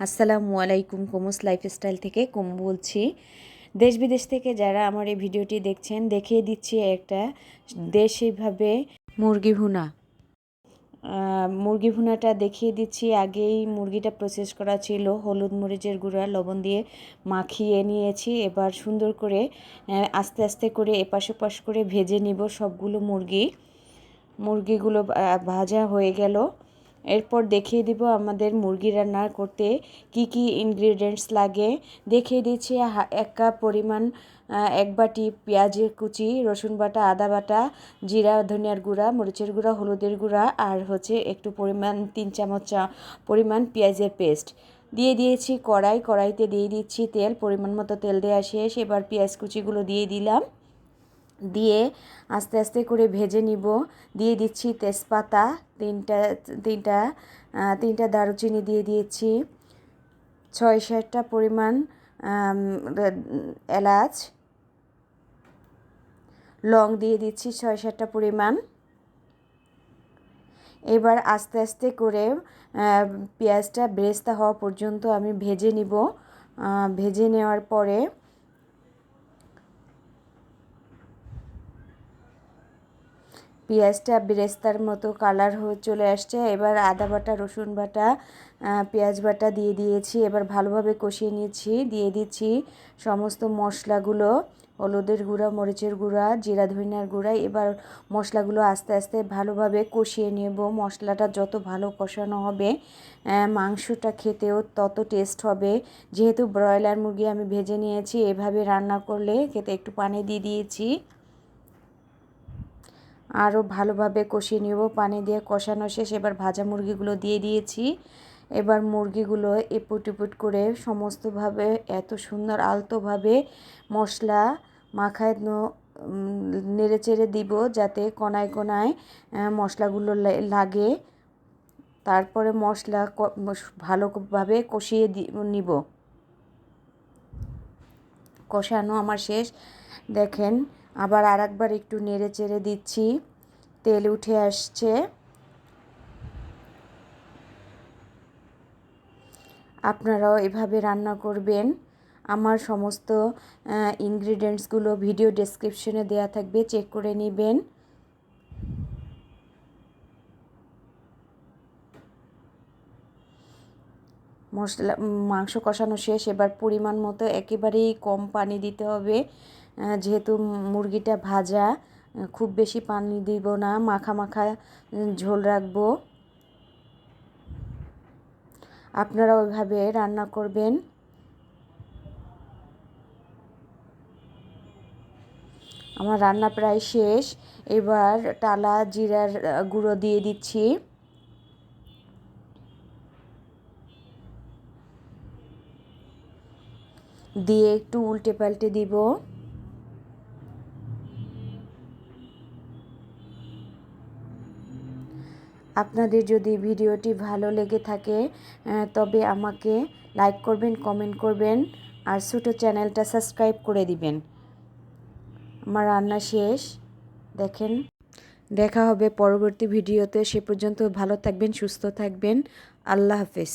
আসসালামু আলাইকুম, কুমুস লাইফস্টাইল থেকে কুম বলছি। দেশ বিদেশ থেকে যারা আমার এই ভিডিওটি দেখছেন, দেখিয়ে দিচ্ছি একটা দেশিভাবে মুরগি ভুনা। মুরগি ভুনাটা দেখিয়ে দিচ্ছি। আগেই মুরগিটা প্রসেস করা ছিল। হলুদ মরিচের গুঁড়া, লবণ দিয়ে মাখিয়ে নিয়েছি। এবার সুন্দর করে আস্তে আস্তে করে এপাশ ওপাশ করে ভেজে নিব সবগুলো মুরগি। মুরগিগুলো ভাজা হয়ে গেল। এরপর দেখিয়ে দিব আমাদের মুরগি রান্না করতে কি কি ইনগ্রিডিয়েন্টস লাগে। দেখিয়ে দিচ্ছি এক কাপ পরিমাণ এক বাটি পেঁয়াজের কুচি, রসুন বাটা, আদা বাটা, জিরা, ধনিয়ার গুঁড়া, মরিচের গুঁড়া, হলুদের গুঁড়া আর হচ্ছে একটু পরিমাণ, তিন চামচ পরিমাণ পেঁয়াজের পেস্ট। দিয়ে দিয়েছি কড়াই, কড়াইতে দিয়ে দিচ্ছি তেল, পরিমাণ মতো তেল দেওয়া শেষ। এবার পেঁয়াজ কুচিগুলো দিয়ে দিলাম। দিয়ে আস্তে আস্তে করে ভেজে নিব। দিয়ে দিচ্ছি তেজপাতা, তিনটা তিনটা তিনটা দারুচিনি দিয়ে দিয়েছি। ছয় সাতটা পরিমাণ এলাচ। লং দিয়ে দিচ্ছি ছয় সাতটা পরিমাণ। এবার আস্তে আস্তে করে পেঁয়াজটা ব্রেস্তা হওয়া পর্যন্ত আমি ভেজে নিব। ভেজে নেওয়ার পরে পেঁয়াজটা বেরেস্তার মতো কালার হয়ে চলে আসছে। এবার আদা বাটা, রসুন বাটা পেঁয়াজ বাটা দিয়ে দিয়েছি। এবার ভালোভাবে কষিয়ে নিয়েছি। দিয়ে দিচ্ছি সমস্ত মশলাগুলো, হলুদের গুঁড়া, মরিচের গুঁড়া, জিরা, ধনিয়ার গুঁড়া। এবার মশলাগুলো আস্তে আস্তে ভালোভাবে কষিয়ে নেব। মশলাটা যত ভালো কষানো হবে মাংসটা খেতেও তত টেস্ট হবে। যেহেতু ব্রয়লার মুরগি আমি ভেজে নিয়েছি, এভাবে রান্না করলে খেতে একটু পানি দিয়ে দিয়েছি। আরও ভালোভাবে কষিয়ে নেব। পানি দিয়ে কষানো শেষ। এবার ভাজা মুরগিগুলো দিয়ে দিয়েছি। এবার মুরগিগুলো এপুট এপুট করে সমস্তভাবে এত সুন্দর আলতোভাবে মশলা মাখায় নেড়ে চেড়ে দিব যাতে কোনায় কোনায় মশলাগুলো লাগে। তারপরে মশলা ভালোভাবে কষিয়ে নিব। কষানো আমার শেষ। দেখেন আবার আরেকবার একটু নেড়ে চেড়ে দিচ্ছি। তেল উঠে আসছে। আপনারাও এভাবে রান্না করবেন। আমার সমস্ত ইনগ্রিডিয়েন্টসগুলো ভিডিও ডেসক্রিপশনে দেওয়া থাকবে চেক করে নেবেন। মশলা মাংস কষানো শেষ। এবার পরিমাণ মতো একেবারেই কম পানি দিতে হবে। যেহেতু মুরগিটা ভাজা খুব বেশি পানি দিব না, মাখা মাখা ঝোল রাখব। আপনারা ওইভাবে রান্না করবেন। আমার রান্না প্রায় শেষ। এবার টালা, জিরার গুঁড়ো দিয়ে দিচ্ছি। দিয়ে একটু উল্টে পাল্টে দিব। আপনাদের যদি ভিডিওটি ভালো লেগে থাকে তবে আমাকে লাইক করবেন, কমেন্ট করবেন, আর ছোটো চ্যানেলটা সাবস্ক্রাইব করে দিবেন। আমার রান্না শেষ। দেখেন। দেখা হবে পরবর্তী ভিডিওতে। সে পর্যন্ত ভালো থাকবেন, সুস্থ থাকবেন। আল্লাহ হাফেজ।